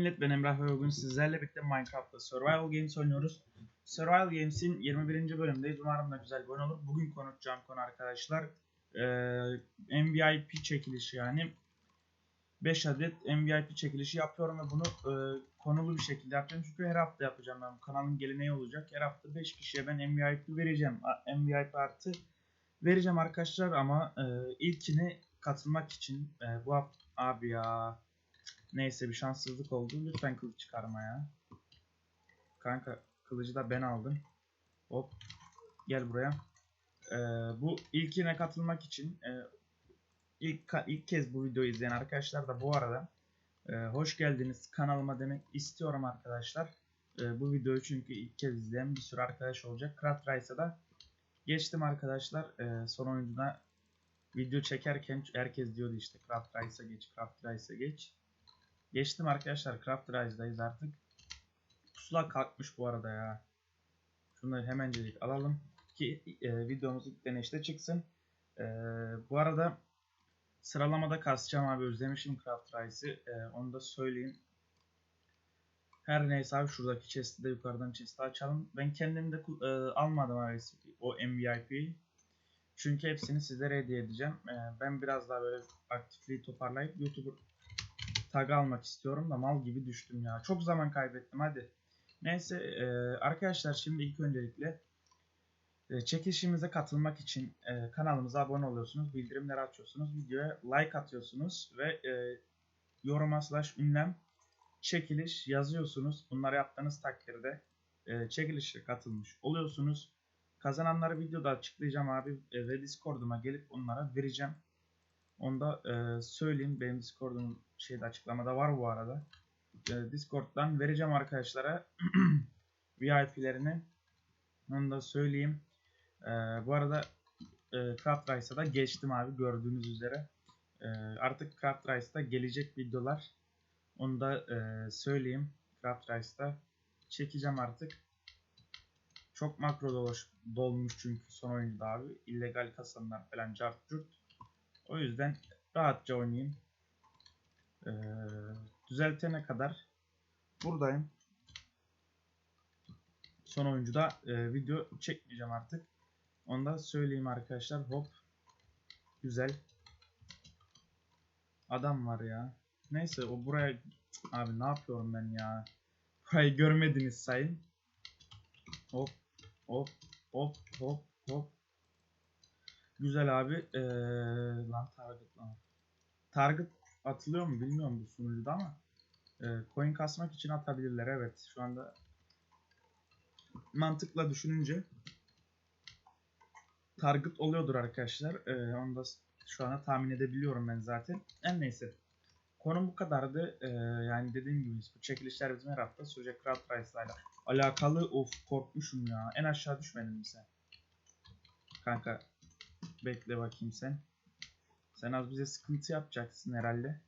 Millet ben Emrah ve bugün sizlerle birlikte Minecraft'ta Survival Games oynuyoruz. Survival Games'in 21. bölümündeyiz. Umarım da güzel bir oyun olur. Bugün konuşacağım konu arkadaşlar eee MVP çekilişi yani 5 adet MVP çekilişi yapıyorum ve bunu eee, konulu bir şekilde yapıyorum. Çünkü her hafta yapacağım ben. Bu kanalın geleneği olacak. Her hafta 5 kişiye ben MVP vereceğim. MVP artı vereceğim arkadaşlar ama eee, ilkini katılmak için eee, bu hafta abi ya Neyse bir şanssızlık oldu. Lütfen kılıç çıkarma ya. Kanka kılıcı da ben aldım. Hop. Gel buraya. Ee, bu ilkine katılmak için e, ilk ilk kez bu videoyu izleyen arkadaşlar da bu arada e, hoş geldiniz kanalıma demek istiyorum arkadaşlar. E, bu videoyu çünkü ilk kez izleyen bir sürü arkadaş olacak. Krat Rice'a da geçtim arkadaşlar. E, son oyuncuna video çekerken herkes diyordu işte Craft Rice'a geç, Craft Rice'a geç. Geçtim arkadaşlar. Craft Rise'dayız artık. Pusula kalkmış bu arada ya. Şunları hemencelik alalım ki e, videomuz ilk deneyişte çıksın. E, bu arada sıralamada kasacağım abi. Özlemişim Craft Rise'ı. E, onu da söyleyeyim. Her neyse abi şuradaki chest'i de yukarıdan chest'i açalım. Ben kendim de e, almadım abi o MVIP'yi. Çünkü hepsini sizlere hediye edeceğim. E, ben biraz daha böyle aktifliği toparlayıp YouTuber tag almak istiyorum da mal gibi düştüm ya. Çok zaman kaybettim hadi. Neyse e, arkadaşlar şimdi ilk öncelikle e, çekilişimize katılmak için e, kanalımıza abone oluyorsunuz. Bildirimleri açıyorsunuz. Videoya like atıyorsunuz ve e, yoruma slash ünlem çekiliş yazıyorsunuz. Bunları yaptığınız takdirde e, çekilişe katılmış oluyorsunuz. Kazananları videoda açıklayacağım abi e, ve Discord'uma gelip onlara vereceğim. Onu da e, söyleyeyim. Benim Discord'um şeyde açıklamada var bu arada. E, Discord'dan vereceğim arkadaşlara VIP'lerini. Onu da söyleyeyim. E, bu arada e, Craft Rice'a da geçtim abi gördüğünüz üzere. E, artık Craft Rice'da gelecek videolar. Onu da e, söyleyeyim. Craft Rice'da çekeceğim artık. Çok makro dolmuş çünkü son oyunda abi. illegal kasanlar falan cart curt. O yüzden rahatça oynayayım. Ee, düzeltene kadar buradayım. Son oyuncuda e, video çekmeyeceğim artık. Onu da söyleyeyim arkadaşlar. Hop. Güzel. Adam var ya. Neyse o buraya... Abi ne yapıyorum ben ya. Burayı görmediniz sayın. Hop. Hop. Hop. Hop. Hop. Güzel abi. Ee, lan target lan. Target atılıyor mu bilmiyorum bu sunucuda ama e, coin kasmak için atabilirler evet. Şu anda mantıkla düşününce target oluyordur arkadaşlar. E, onu da şu anda tahmin edebiliyorum ben zaten. En neyse. Konu bu kadardı. E, yani dediğim gibi bu çekilişler bizim her hafta sürecek Craft Rice'larla alakalı. Of korkmuşum ya. En aşağı düşmedin mi? Kanka Bekle bakayım sen. Sen az bize sıkıntı yapacaksın herhalde.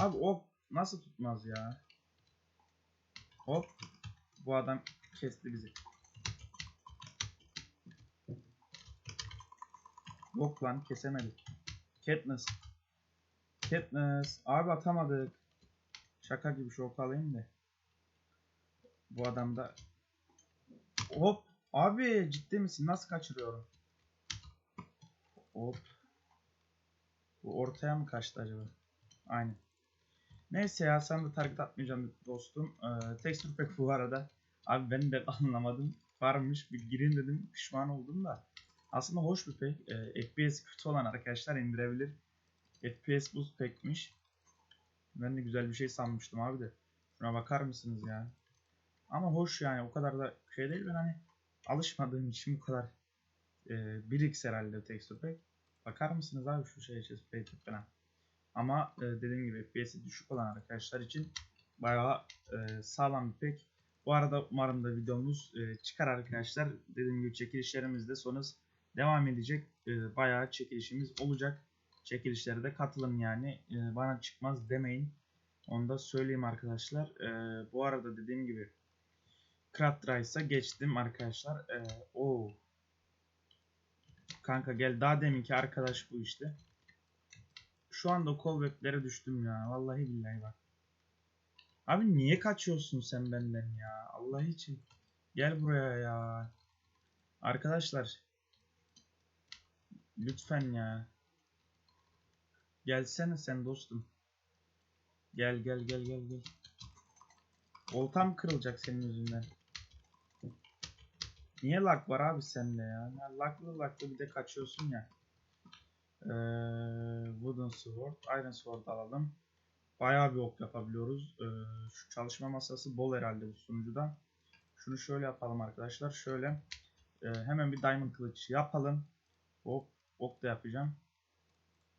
Abi o nasıl tutmaz ya? Hop. Bu adam kesti bizi. Yok lan kesemedik. Katniss. Katniss. Abi atamadık. Şaka gibi şok alayım da. Bu adam da... Hop. Abi ciddi misin? Nasıl kaçırıyorum? Hop. Bu ortaya mı kaçtı acaba? Aynen. Neyse ya sen de target atmayacağım dostum. Ee, texture pack bu arada. Abi ben de anlamadım. Varmış bir girin dedim pişman oldum da. Aslında hoş bir pack. Ee, FPS kötü olan arkadaşlar indirebilir. FPS boost pack'miş. Ben de güzel bir şey sanmıştım abi de. Şuna bakar mısınız ya? Ama hoş yani o kadar da şey değil ben hani alışmadığım için bu kadar e, 1x herhalde texture pack. Bakar mısınız abi şu şeye paper falan. Ama e, dediğim gibi FPS'i düşük olan arkadaşlar için bayağı e, sağlam bir pack. Bu arada umarım da videomuz e, çıkar arkadaşlar. Dediğim gibi çekilişlerimizde sonuz devam edecek. E, bayağı çekilişimiz olacak. Çekilişlere de katılın yani. E, bana çıkmaz demeyin. Onu da söyleyeyim arkadaşlar. E, bu arada dediğim gibi Craft Rice'a geçtim arkadaşlar. E, oo. Kanka gel daha deminki arkadaş bu işte. Şu anda callback'lere düştüm ya. Vallahi billahi bak. Abi niye kaçıyorsun sen benden ya? Allah için. Gel buraya ya. Arkadaşlar. Lütfen ya. Gelsene sen dostum. Gel gel gel gel gel. Oltam kırılacak senin yüzünden. Niye lag var abi sende ya? ya laglı laglı bir de kaçıyorsun ya. Ee, wooden sword, iron sword alalım. Bayağı bir ok yapabiliyoruz. Ee, şu çalışma masası bol herhalde bu sunucuda. Şunu şöyle yapalım arkadaşlar. Şöyle e, hemen bir diamond kılıç yapalım. Hop ok da yapacağım.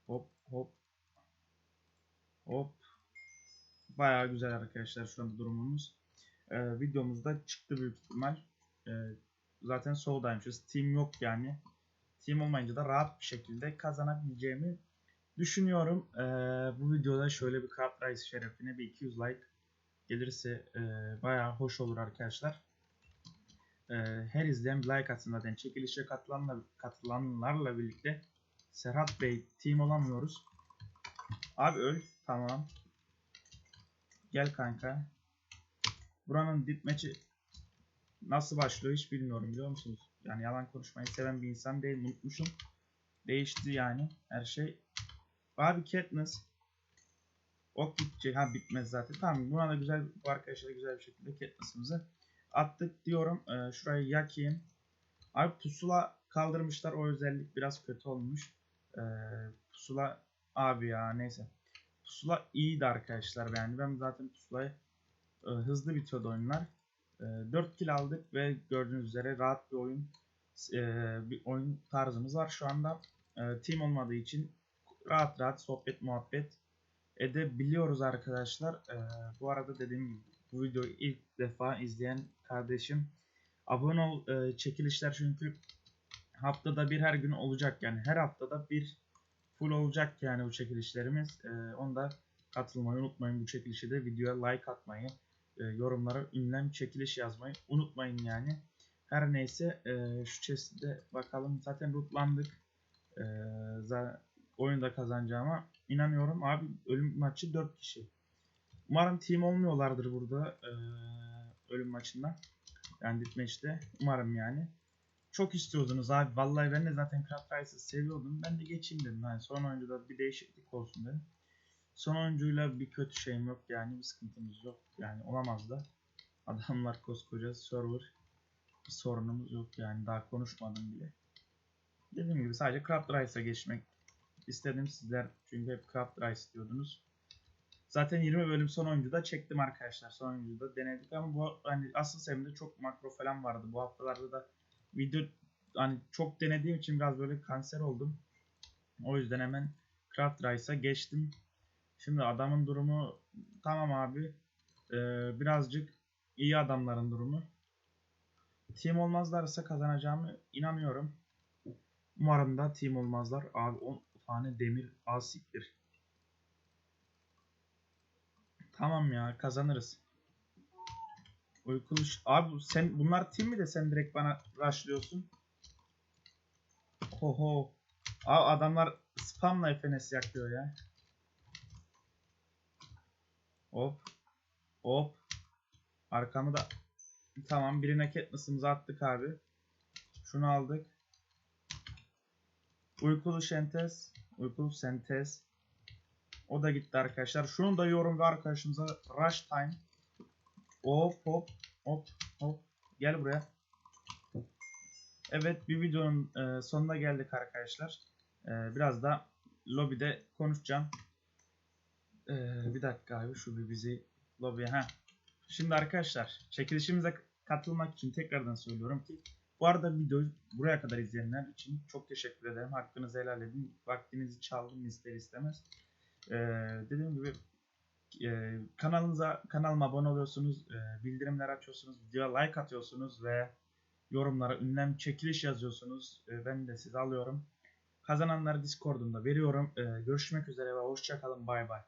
Hop hop hop. Bayağı güzel arkadaşlar şu anda durumumuz. Ee, videomuzda çıktı büyük ihtimal. Ee, zaten soldaymışız. Team yok yani. Team olmayınca da rahat bir şekilde kazanabileceğimi düşünüyorum. Ee, bu videoda şöyle bir Craft Rice şerefine bir 200 like gelirse e, bayağı hoş olur arkadaşlar. Ee, her izleyen bir like atsın zaten. Çekilişe katılanla, katılanlarla birlikte Serhat Bey team olamıyoruz. Abi öl. Tamam. Gel kanka. Buranın ditmeci nasıl başlıyor hiç bilmiyorum biliyor musunuz? Yani yalan konuşmayı seven bir insan değil unutmuşum. Değişti yani her şey. Abi Katniss Ok bitecek. Ha bitmez zaten. Tamam buna da güzel bu arkadaşlara güzel bir şekilde Katniss'ımızı attık diyorum. Ee, şurayı yakayım. Abi pusula kaldırmışlar. O özellik biraz kötü olmuş. Ee, pusula abi ya neyse. Pusula iyiydi arkadaşlar yani. Ben zaten pusulayı e, hızlı bitiyordu oyunlar. E, 4 kill aldık ve gördüğünüz üzere rahat bir oyun e, bir oyun tarzımız var şu anda. E, team olmadığı için rahat rahat sohbet muhabbet edebiliyoruz arkadaşlar. E, bu arada dediğim gibi bu videoyu ilk defa izleyen kardeşim abone ol çekilişler çünkü haftada bir her gün olacak yani her haftada bir full olacak yani bu çekilişlerimiz. Onu da katılmayı unutmayın bu çekilişe de videoya like atmayı e, yorumlara ünlem çekiliş yazmayı unutmayın yani. Her neyse e, şu chest'de bakalım zaten lootlandık. E, za, oyunda kazanacağıma inanıyorum. Abi ölüm maçı 4 kişi. Umarım team olmuyorlardır burada e, ölüm maçında. Yani deathmatch'te. Umarım yani. Çok istiyordunuz abi. Vallahi ben de zaten Craft Rice'ı seviyordum. Ben de geçeyim dedim. Yani son oyuncuda bir değişiklik olsun dedim. Son oyuncuyla bir kötü şeyim yok yani. Bir sıkıntımız yok. Yani olamaz da. Adamlar koskoca server. Bir sorunumuz yok yani. Daha konuşmadım bile. Dediğim gibi sadece Craft Rice'a geçmek istedim sizler. Çünkü hep Craft Rice diyordunuz. Zaten 20 bölüm son oyuncuda çektim arkadaşlar. Son oyuncuda denedik ama bu hani asıl sevimde çok makro falan vardı. Bu haftalarda da video hani çok denediğim için biraz böyle kanser oldum. O yüzden hemen Craft Rice'a geçtim. Şimdi adamın durumu tamam abi. Ee, birazcık iyi adamların durumu. Team olmazlarsa kazanacağımı inanıyorum. Umarım da team olmazlar. Abi 10 tane demir az siktir. Tamam ya kazanırız. Uykulu Abi sen bunlar team mi de sen direkt bana rushlıyorsun? Hoho. Abi adamlar spamla FNS yakıyor ya. Hop. Hop. Arkamı da tamam birine Katniss'ımızı attık abi. Şunu aldık. Uykulu Şentez. Uykulu Sentez. O da gitti arkadaşlar. Şunu da yorum ve arkadaşımıza Rush Time. Hop hop hop hop. Gel buraya. Evet bir videonun e, sonuna geldik arkadaşlar. E, biraz da lobide konuşacağım. E, bir dakika abi şu bir bizi lobiye. ha. Şimdi arkadaşlar çekilişimize katılmak için tekrardan söylüyorum ki bu arada videoyu buraya kadar izleyenler için çok teşekkür ederim. Hakkınızı helal edin. Vaktinizi çaldım ister istemez. Ee, dediğim gibi e, kanalımıza kanalıma abone oluyorsunuz, e, bildirimler açıyorsunuz, videoya like atıyorsunuz ve yorumlara ünlem çekiliş yazıyorsunuz. E, ben de sizi alıyorum. Kazananları Discord'umda veriyorum. E, görüşmek üzere ve hoşçakalın. Bay bay.